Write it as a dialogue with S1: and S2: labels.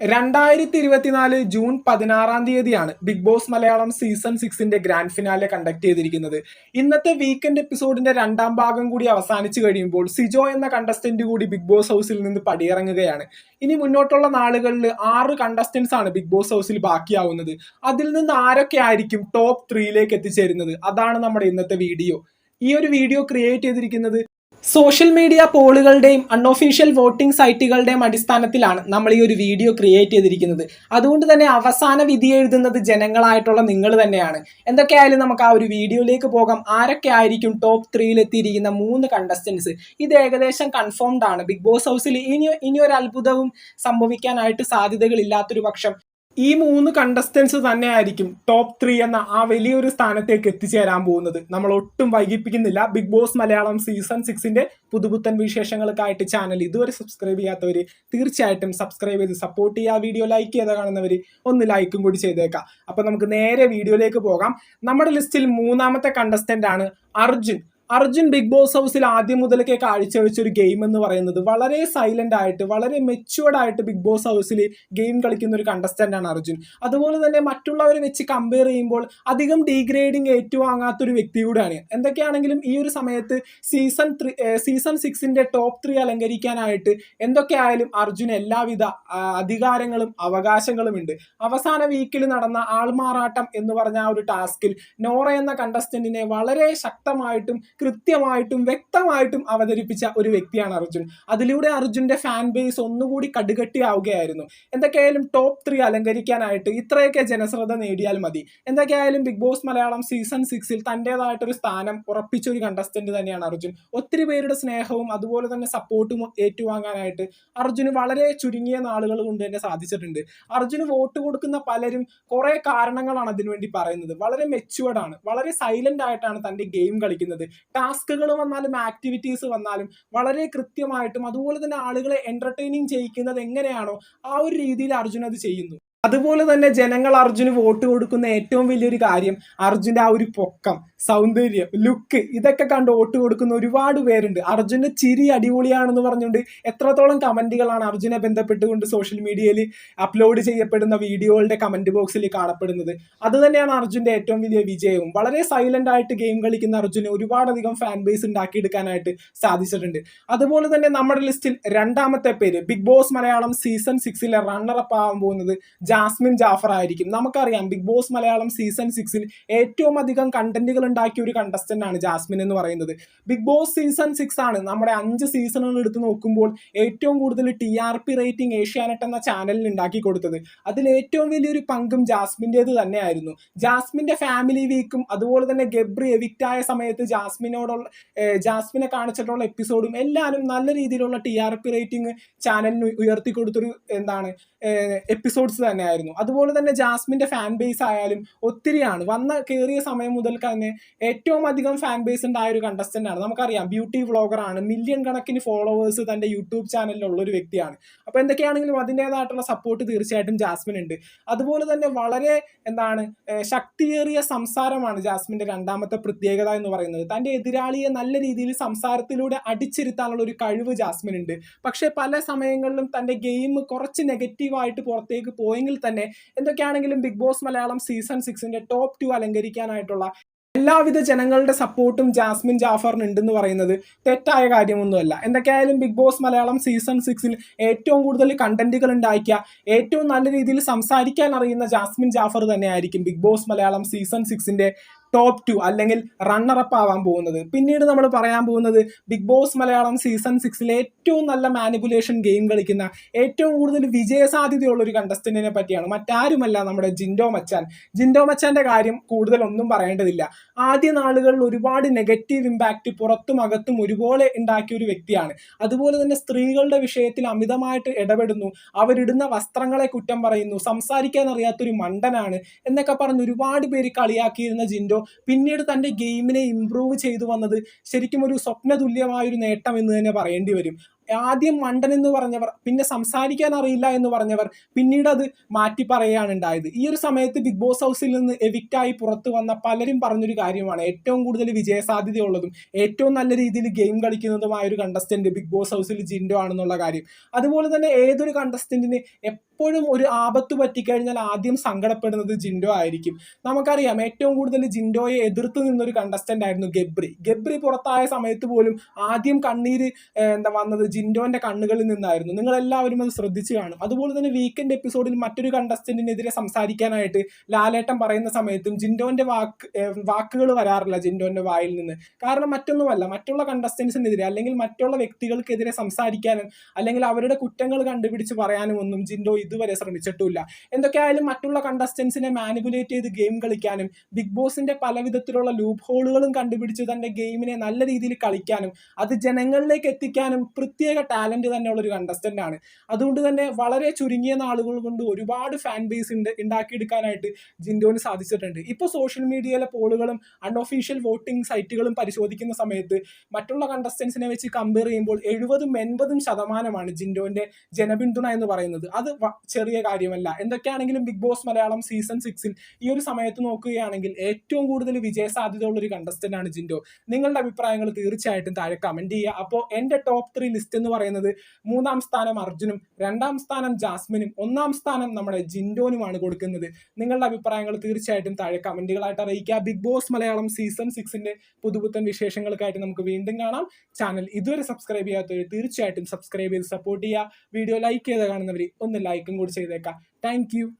S1: രണ്ടായിരത്തി ഇരുപത്തിനാല് ജൂൺ പതിനാറാം തീയതിയാണ് ബിഗ് ബോസ് മലയാളം സീസൺ സിക്സിന്റെ ഗ്രാൻഡ് ഫിനാലെ കണ്ടക്ട് ചെയ്തിരിക്കുന്നത്. ഇന്നത്തെ വീക്കെൻഡ് എപ്പിസോഡിന്റെ രണ്ടാം ഭാഗം കൂടി അവസാനിച്ചു കഴിയുമ്പോൾ സിജോ എന്ന കണ്ടസ്റ്റന്റ് കൂടി ബിഗ് ബോസ് ഹൗസിൽ നിന്ന് പടിയിറങ്ങുകയാണ്. ഇനി മുന്നോട്ടുള്ള നാളുകളിൽ ആറ് കണ്ടസ്റ്റൻസ് ആണ് ബിഗ് ബോസ് ഹൗസിൽ ബാക്കിയാവുന്നത്. അതിൽ നിന്ന് ആരൊക്കെ ആയിരിക്കും ടോപ്പ് ത്രീയിലേക്ക് എത്തിച്ചേരുന്നത്? അതാണ് നമ്മുടെ ഇന്നത്തെ വീഡിയോ ഈ ഒരു വീഡിയോ ക്രിയേറ്റ് ചെയ്തിരിക്കുന്നത് സോഷ്യൽ മീഡിയ പോളുകളുടെയും അൺഒഫീഷ്യൽ വോട്ടിംഗ് സൈറ്റുകളുടെയും അടിസ്ഥാനത്തിലാണ് നമ്മൾ ഈ ഒരു വീഡിയോ ക്രിയേറ്റ് ചെയ്തിരിക്കുന്നത്. അതുകൊണ്ട് തന്നെ അവസാന വിധി എഴുതുന്നത് ജനങ്ങളായിട്ടുള്ള നിങ്ങൾ തന്നെയാണ്. എന്തൊക്കെയായാലും നമുക്ക് ആ ഒരു വീഡിയോയിലേക്ക് പോകാം. ആരൊക്കെ ആയിരിക്കും ടോപ്പ് ത്രീയിൽ എത്തിയിരിക്കുന്ന മൂന്ന് കണ്ടസ്റ്റൻസ് ഇത് ഏകദേശം കൺഫേംഡ് ആണ്. ബിഗ് ബോസ് ഹൗസിൽ ഇനി ഇനി ഒരു അത്ഭുതവും സംഭവിക്കാനായിട്ട് സാധ്യതകളില്ലാത്തൊരു പക്ഷം ഈ മൂന്ന് കണ്ടസ്റ്റൻസ് തന്നെയായിരിക്കും ടോപ്പ് ത്രീ എന്ന ആ വലിയൊരു സ്ഥാനത്തേക്ക് എത്തിച്ചേരാൻ പോകുന്നത്. നമ്മൾ ഒട്ടും വൈകിപ്പിക്കുന്നില്ല. ബിഗ് ബോസ് മലയാളം സീസൺ സിക്സിന്റെ പുതുപുത്തൻ വിശേഷങ്ങൾക്കായിട്ട് ചാനൽ ഇതുവരെ സബ്സ്ക്രൈബ് ചെയ്യാത്തവർ തീർച്ചയായിട്ടും സബ്സ്ക്രൈബ് ചെയ്ത് സപ്പോർട്ട് ചെയ്യുക. വീഡിയോ ലൈക്ക് ചെയ്ത് കാണുന്നവർ ഒന്ന് ലൈക്കും കൂടി ചെയ്തേക്കാം. അപ്പൊ നമുക്ക് നേരെ വീഡിയോയിലേക്ക് പോകാം. നമ്മുടെ ലിസ്റ്റിൽ മൂന്നാമത്തെ കണ്ടസ്റ്റന്റ് ആണ് അർജുൻ. അർജുൻ ബിഗ് ബോസ് ഹൗസിൽ ആദ്യം മുതലൊക്കെ കാഴ്ചവെച്ച ഒരു ഗെയിം എന്ന് പറയുന്നത് വളരെ സൈലന്റ് ആയിട്ട് വളരെ മെച്ചുവേർഡ് ആയിട്ട് ബിഗ് ബോസ് ഹൗസിൽ ഗെയിം കളിക്കുന്ന ഒരു കണ്ടസ്റ്റന്റ് ആണ് അർജുൻ. അതുപോലെ തന്നെ മറ്റുള്ളവരെ വെച്ച് കമ്പയർ ചെയ്യുമ്പോൾ അധികം ഡീഗ്രേഡിങ് ഏറ്റുവാങ്ങാത്ത ഒരു വ്യക്തി കൂടെയാണ്. എന്തൊക്കെയാണെങ്കിലും ഈ ഒരു സമയത്ത് സീസൺ ത്രീ സീസൺ സിക്സിന്റെ ടോപ്പ് ത്രീ അലങ്കരിക്കാനായിട്ട് എന്തൊക്കെയായാലും അർജുൻ എല്ലാവിധ അധികാരങ്ങളും അവകാശങ്ങളും ഉണ്ട്. അവസാന വീക്കിൽ നടന്ന ആൾമാറാട്ടം എന്ന് പറഞ്ഞ ആ ഒരു ടാസ്കിൽ നോറ എന്ന കണ്ടസ്റ്റന്റിനെ വളരെ ശക്തമായിട്ടും കൃത്യമായിട്ടും വ്യക്തമായിട്ടും അവതരിപ്പിച്ച ഒരു വ്യക്തിയാണ് അർജുൻ. അതിലൂടെ അർജുന്റെ ഫാൻ ബേസ് ഒന്നുകൂടി കടുകട്ടിയാവുകയായിരുന്നു. എന്തൊക്കെയായാലും ടോപ്പ് ത്രീ അലങ്കരിക്കാനായിട്ട് ഇത്രയൊക്കെ ജനശ്രദ്ധ നേടിയാൽ മതി. എന്തൊക്കെയായാലും ബിഗ് ബോസ് മലയാളം സീസൺ സിക്സിൽ തന്റെതായിട്ടൊരു സ്ഥാനം ഉറപ്പിച്ച ഒരു കണ്ടസ്റ്റന്റ് തന്നെയാണ് അർജുൻ. ഒത്തിരി പേരുടെ സ്നേഹവും അതുപോലെ തന്നെ സപ്പോർട്ടും ഏറ്റുവാങ്ങാനായിട്ട് അർജുന് വളരെ ചുരുങ്ങിയ നാളുകൾ കൊണ്ട് തന്നെ സാധിച്ചിട്ടുണ്ട്. അർജുന് വോട്ട് കൊടുക്കുന്ന പലരും കുറെ കാരണങ്ങളാണ് അതിനുവേണ്ടി പറയുന്നത്. വളരെ മെച്ചുവേർഡ് ആണ്. വളരെ സൈലന്റ് ആയിട്ടാണ് തന്റെ ഗെയിം കളിക്കുന്നത്. ടാസ്കുകൾ വന്നാലും ആക്ടിവിറ്റീസ് വന്നാലും വളരെ കൃത്യമായിട്ടും അതുപോലെ തന്നെ ആളുകളെ എന്റർടൈനിങ് ചെയ്യിക്കുന്നത് എങ്ങനെയാണോ ആ ഒരു രീതിയിൽ അർജുൻ അത് ചെയ്യുന്നു. അതുപോലെ തന്നെ ജനങ്ങൾ അർജുന് വോട്ട് കൊടുക്കുന്ന ഏറ്റവും വലിയൊരു കാര്യം അർജുന്റെ ആ ഒരു പൊക്കം സൗന്ദര്യം ലുക്ക് ഇതൊക്കെ കണ്ട് വോട്ട് കൊടുക്കുന്ന ഒരുപാട് പേരുണ്ട്. അർജുന്റെ ചിരി അടിപൊളിയാണെന്ന് പറഞ്ഞുകൊണ്ട് എത്രത്തോളം കമന്റുകളാണ് അർജുനെ ബന്ധപ്പെട്ടുകൊണ്ട് സോഷ്യൽ മീഡിയയിൽ അപ്ലോഡ് ചെയ്യപ്പെടുന്ന വീഡിയോകളുടെ കമന്റ് ബോക്സിൽ കാണപ്പെടുന്നത്. അതുതന്നെയാണ് തന്നെയാണ് അർജുന്റെ ഏറ്റവും വലിയ വിജയവും. വളരെ സൈലന്റ് ആയിട്ട് ഗെയിം കളിക്കുന്ന അർജുന് ഒരുപാടധികം ഫാൻ ബേസ് ഉണ്ടാക്കിയെടുക്കാനായിട്ട് സാധിച്ചിട്ടുണ്ട്. അതുപോലെ തന്നെ നമ്മുടെ ലിസ്റ്റിൽ രണ്ടാമത്തെ പേര് ബിഗ് ബോസ് മലയാളം സീസൺ സിക്സിലെ റണ്ണറപ്പ് ആവാൻ പോകുന്നത് ജാസ്മിൻ ജാഫർ ആയിരിക്കും. നമുക്കറിയാം ബിഗ് ബോസ് മലയാളം സീസൺ സിക്സിൽ ഏറ്റവും അധികം കണ്ടന്റുകൾ ഉണ്ടാക്കിയ ഒരു കണ്ടസ്റ്റന്റ് ആണ് ജാസ്മിൻ എന്ന് പറയുന്നത്. ബിഗ് ബോസ് സീസൺ സിക്സ് ആണ്. നമ്മുടെ അഞ്ച് സീസണുകൾ എടുത്ത് നോക്കുമ്പോൾ ഏറ്റവും കൂടുതൽ T R P rating Asianet എന്ന ചാനലിൽ ഉണ്ടാക്കി കൊടുത്തത്. അതിൽ ഏറ്റവും വലിയൊരു പങ്കും ജാസ്മിന്റെത് തന്നെയായിരുന്നു. ജാസ്മിന്റെ ഫാമിലി വീക്കും അതുപോലെ തന്നെ ഗബ്രി എവിക്റ്റ് ആയ സമയത്ത് ജാസ്മിനോടുള്ള ജാസ്മിനെ കാണിച്ചിട്ടുള്ള എപ്പിസോഡും എല്ലാവരും നല്ല രീതിയിലുള്ള ടി ആർ പി റേറ്റിംഗ് ചാനലിന് ഉയർത്തി കൊടുത്തൊരു എന്താണ് എപ്പിസോഡ്സ് തന്നെയായിരുന്നു. അതുപോലെ തന്നെ ജാസ്മിന്റെ ഫാൻ ബേസ് ആയാലും ഒത്തിരിയാണ്. വന്ന കയറിയ സമയം മുതൽ തന്നെ ഏറ്റവും അധികം ഫാൻ ബേസ് ഉണ്ടായ ഒരു കണ്ടസ്റ്റന്റ് ആണ്. നമുക്കറിയാം ബ്യൂട്ടി വ്ളോഗർ ആണ്. മില്യൺ കണക്കിന് ഫോളോവേഴ്സ് തന്റെ യൂട്യൂബ് ചാനലിലുള്ള ഒരു വ്യക്തിയാണ്. അപ്പോൾ എന്തൊക്കെയാണെങ്കിലും അതിന്റെതായിട്ടുള്ള സപ്പോർട്ട് തീർച്ചയായിട്ടും ജാസ്മിൻ ഉണ്ട് അതുപോലെ തന്നെ വളരെ എന്താണ് ശക്തിയേറിയ സംസാരമാണ് ജാസ്മിന്റെ രണ്ടാമത്തെ പ്രത്യേകത എന്ന് പറയുന്നത്. തന്റെ എതിരാളിയെ നല്ല രീതിയിൽ സംസാരത്തിലൂടെ അടിച്ചിരുത്താനുള്ള ഒരു കഴിവ് ജാസ്മിൻ ഉണ്ട് പക്ഷേ പല സമയങ്ങളിലും തന്റെ ഗെയിം കുറച്ച് നെഗറ്റീവായിട്ട് പുറത്തേക്ക് പോയെങ്കിൽ തന്നെ എന്തൊക്കെയാണെങ്കിലും ബിഗ് ബോസ് മലയാളം സീസൺ സിക്സിന്റെ ടോപ്പ് ടു അലങ്കരിക്കാനായിട്ടുള്ള എല്ലാവിധ ജനങ്ങളുടെ സപ്പോർട്ടും ജാസ്മിൻ ജാഫറിന് ഉണ്ടെന്ന് പറയുന്നത് തെറ്റായ കാര്യമൊന്നുമല്ല. എന്തൊക്കെയായാലും ബിഗ് ബോസ് മലയാളം സീസൺ സിക്സിൽ ഏറ്റവും കൂടുതൽ കണ്ടന്റുകൾ ഉണ്ടാക്കിയ ഏറ്റവും നല്ല രീതിയിൽ സംസാരിക്കാൻ അറിയുന്ന ജാസ്മിൻ ജാഫർ തന്നെയായിരിക്കും ബിഗ് ബോസ് മലയാളം സീസൺ സിക്സിന്റെ ടോപ്പ് ടു അല്ലെങ്കിൽ റണ്ണറപ്പ് ആവാൻ പോകുന്നത്. പിന്നീട് നമ്മൾ പറയാൻ പോകുന്നത് ബിഗ് ബോസ് മലയാളം സീസൺ സിക്സിലെ ഏറ്റവും നല്ല മാനിപ്പുലേഷൻ ഗെയിം കളിക്കുന്ന ഏറ്റവും കൂടുതൽ വിജയ സാധ്യതയുള്ള ഒരു കണ്ടസ്റ്റന്റിനെ പറ്റിയാണ്. മറ്റാരുമല്ല നമ്മുടെ ജിൻഡോ മച്ചാൻ. ജിൻഡോ മച്ചാന്റെ കാര്യം കൂടുതൽ ഒന്നും പറയേണ്ടതില്ല. ആദ്യ നാളുകളിൽ ഒരുപാട് നെഗറ്റീവ് ഇമ്പാക്റ്റ് പുറത്തും അകത്തും ഒരുപോലെ ഉണ്ടാക്കിയ ഒരു വ്യക്തിയാണ്. അതുപോലെ തന്നെ സ്ത്രീകളുടെ വിഷയത്തിൽ അമിതമായിട്ട് ഇടപെടുന്നു. അവരിടുന്ന വസ്ത്രങ്ങളെ കുറ്റം പറയുന്നു. സംസാരിക്കാൻ അറിയാത്തൊരു മണ്ടനാണ് എന്നൊക്കെ പറഞ്ഞ് ഒരുപാട് പേര് കളിയാക്കിയിരുന്ന ജിൻഡോ പിന്നീട് തന്റെ ഗെയിമിനെ ഇമ്പ്രൂവ് ചെയ്തു വന്നത് ശരിക്കും ഒരു സ്വപ്ന തുല്യമായൊരു നേട്ടം എന്ന് തന്നെ പറയേണ്ടി വരും. ആദ്യം മണ്ടൻ എന്ന് പറഞ്ഞവർ പിന്നെ സംസാരിക്കാൻ അറിയില്ല എന്ന് പറഞ്ഞവർ പിന്നീട് അത് മാറ്റി പറയുകയാണ് ഉണ്ടായത്. ഈ ഒരു സമയത്ത് ബിഗ് ബോസ് ഹൗസിൽ നിന്ന് എവിക്റ്റായി പുറത്തു വന്ന പലരും പറഞ്ഞൊരു കാര്യമാണ്. ഏറ്റവും കൂടുതൽ വിജയസാധ്യതയുള്ളതും ഏറ്റവും നല്ല രീതിയിൽ ഗെയിം കളിക്കുന്നതുമായ ഒരു കണ്ടസ്റ്റന്റ് ബിഗ് ബോസ് ഹൗസിൽ ജിൻഡോ ആണെന്നുള്ള കാര്യം. അതുപോലെ തന്നെ ഏതൊരു കണ്ടസ്റ്റന്റിന് എപ്പോഴും ഒരു ആപത്ത് പറ്റിക്കഴിഞ്ഞാൽ ആദ്യം സങ്കടപ്പെടുന്നത് ജിൻഡോ ആയിരിക്കും. നമുക്കറിയാം ഏറ്റവും കൂടുതൽ ജിൻഡോയെ എതിർത്ത് നിന്നൊരു കണ്ടസ്റ്റന്റ് ആയിരുന്നു ഗബ്രി. ഗബ്രി പുറത്തായ സമയത്ത് പോലും ആദ്യം കണ്ണീര് എന്താ വന്നത് ജിൻഡോന്റെ കണ്ണുകളിൽ നിന്നായിരുന്നു. നിങ്ങൾ എല്ലാവരും അത് ശ്രദ്ധിച്ചു കാണും. അതുപോലെ തന്നെ വീക്കെൻഡ് എപ്പിസോഡിൽ മറ്റൊരു കണ്ടസ്റ്റന്റിനെതിരെ സംസാരിക്കാനായിട്ട് ലാലേട്ടൻ പറയുന്ന സമയത്തും ജിൻഡോന്റെ വാക്ക് വാക്കുകൾ വരാറില്ല ജിൻഡോന്റെ വായിൽ നിന്ന്. കാരണം മറ്റൊന്നുമല്ല മറ്റുള്ള കണ്ടസ്റ്റൻസിനെതിരെ അല്ലെങ്കിൽ മറ്റുള്ള വ്യക്തികൾക്കെതിരെ സംസാരിക്കാനും അല്ലെങ്കിൽ അവരുടെ കുറ്റങ്ങൾ കണ്ടുപിടിച്ച് പറയാനും ഒന്നും ജിൻഡോ ഇതുവരെ ശ്രമിച്ചിട്ടില്ല എന്തൊക്കെയായാലും മറ്റുള്ള കണ്ടസ്റ്റൻസിനെ മാനിപുലേറ്റ് ചെയ്ത് ഗെയിം കളിക്കാനും ബിഗ് ബോസിന്റെ പല വിധത്തിലുള്ള ലൂപ്പ് ഹോളുകളും കണ്ടുപിടിച്ച് തന്റെ ഗെയിമിനെ നല്ല രീതിയിൽ കളിക്കാനും അത് ജനങ്ങളിലേക്ക് എത്തിക്കാനും പ്രത്യേക ടാലന്റ് തന്നെയുള്ള ഒരു കണ്ടസ്റ്റന്റ് ആണ്. അതുകൊണ്ട് തന്നെ വളരെ ചുരുങ്ങിയ നാളുകൾ കൊണ്ട് ഒരുപാട് ഫാൻ ബേസ് ഉണ്ട് ഉണ്ടാക്കിയെടുക്കാനായിട്ട് ജിൻഡോന് സാധിച്ചിട്ടുണ്ട്. ഇപ്പോൾ സോഷ്യൽ മീഡിയയിലെ പോളുകളും അൺഒഫീഷ്യൽ വോട്ടിംഗ് സൈറ്റുകളും പരിശോധിക്കുന്ന സമയത്ത് മറ്റുള്ള കണ്ടസ്റ്റൻസിനെ വെച്ച് കമ്പയർ ചെയ്യുമ്പോൾ എഴുപതും എൺപതും ശതമാനമാണ് ജിൻഡോന്റെ ജനപിന്തുണ എന്ന് പറയുന്നത്. അത് ചെറിയ കാര്യമല്ല. എന്തൊക്കെയാണെങ്കിലും ബിഗ് ബോസ് മലയാളം സീസൺ സിക്സിൽ ഈ ഒരു സമയത്ത് നോക്കുകയാണെങ്കിൽ ഏറ്റവും കൂടുതൽ വിജയ സാധ്യതയുള്ള ഒരു കണ്ടസ്റ്റന്റ് ആണ് ജിൻഡോ. നിങ്ങളുടെ അഭിപ്രായങ്ങൾ തീർച്ചയായിട്ടും താഴെ കമന്റ് ചെയ്യുക. അപ്പോൾ എന്റെ ടോപ്പ് ത്രീ ലിസ്റ്റ് എന്ന് പറയുന്നത് മൂന്നാം സ്ഥാനം അർജുനും രണ്ടാം സ്ഥാനം ജാസ്മിനും ഒന്നാം സ്ഥാനം നമ്മുടെ ജിൻഡോനുമാണ് കൊടുക്കുന്നത്. നിങ്ങളുടെ അഭിപ്രായങ്ങൾ തീർച്ചയായിട്ടും താഴെ കമന്റുകളായിട്ട് അറിയിക്കുക. ബിഗ് ബോസ് മലയാളം സീസൺ സിക്സിന്റെ പുതുപുത്തൻ വിശേഷങ്ങൾക്കായിട്ട് നമുക്ക് വീണ്ടും കാണാം. ചാനൽ ഇതുവരെ സബ്സ്ക്രൈബ് ചെയ്യാത്തവർ തീർച്ചയായിട്ടും സബ്സ്ക്രൈബ് ചെയ്ത് സപ്പോർട്ട് ചെയ്യുക. വീഡിയോ ലൈക്ക് ചെയ്ത് കാണുന്നവർ ഒന്ന് ലൈക്കും കൂടി ചെയ്തേക്കാം. താങ്ക്